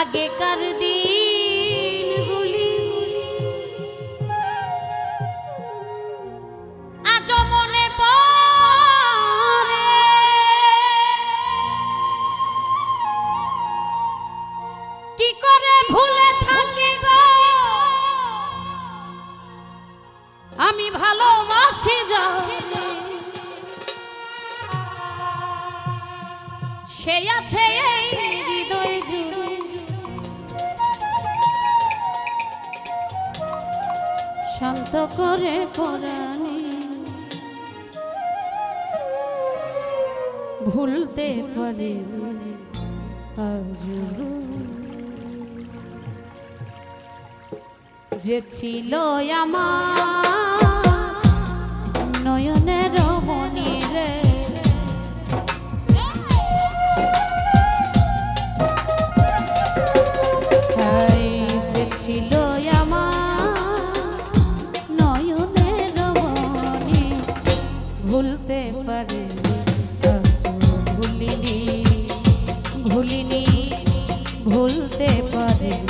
আগেকার দিনগুলি আজ মনে পড়ে। কি করে ভুলে থাকি গো? আমি ভালোবাসি যাই সে আছে এই শান্ত করে পরাণে ভুলতে পারি যে ছিল আমার নয়নের ভুলিনি ভুলতে পারি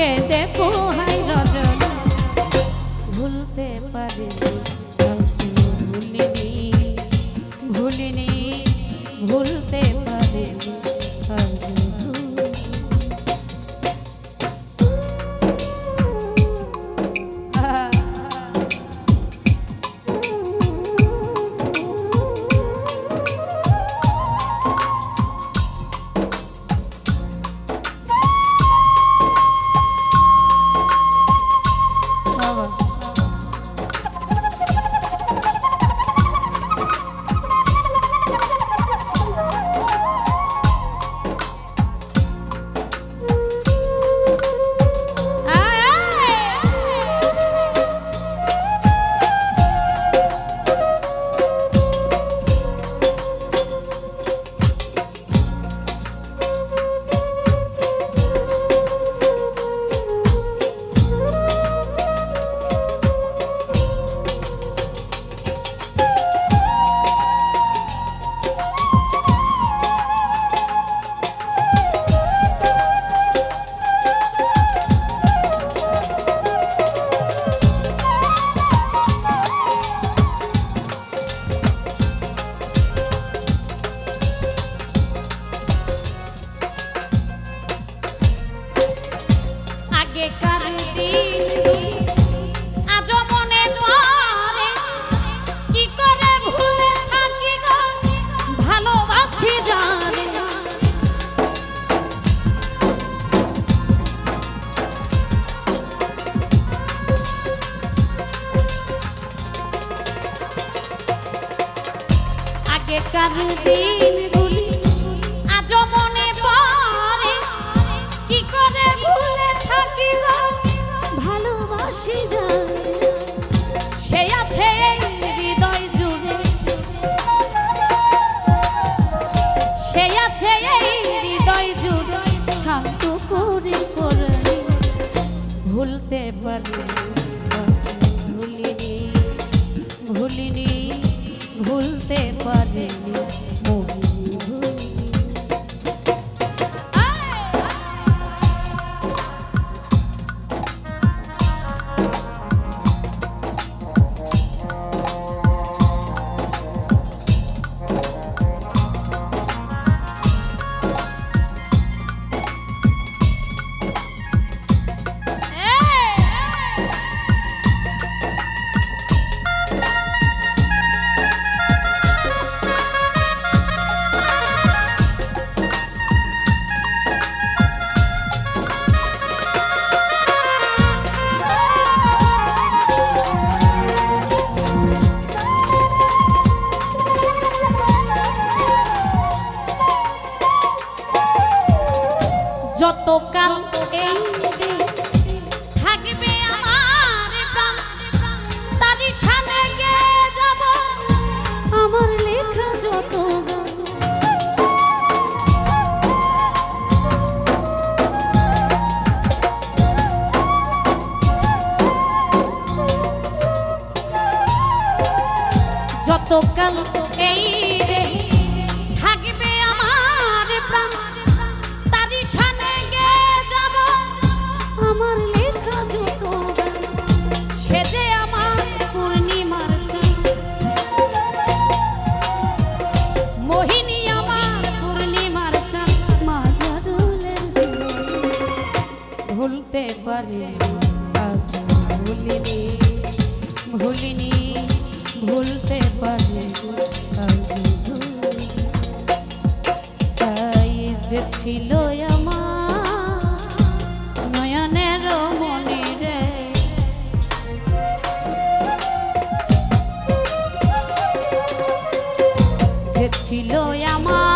কে দেখো আগেকার দিনগুলি যতকাল এই থাকবে আমার প্রাণ। তারই সামনে গিয়ে যাব। আমার লেখা যত যতকাল এই থাকবে আমার প্রাণ। পারি আজ ভুলিনি ভুলিনি, ভুলতে পারি আজ তাই যে ছিল আমার নয়নের রে। যে ছিল আমার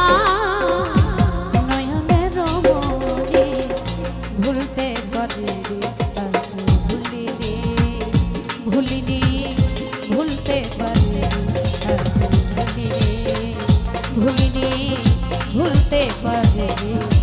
ভুলতে পারবে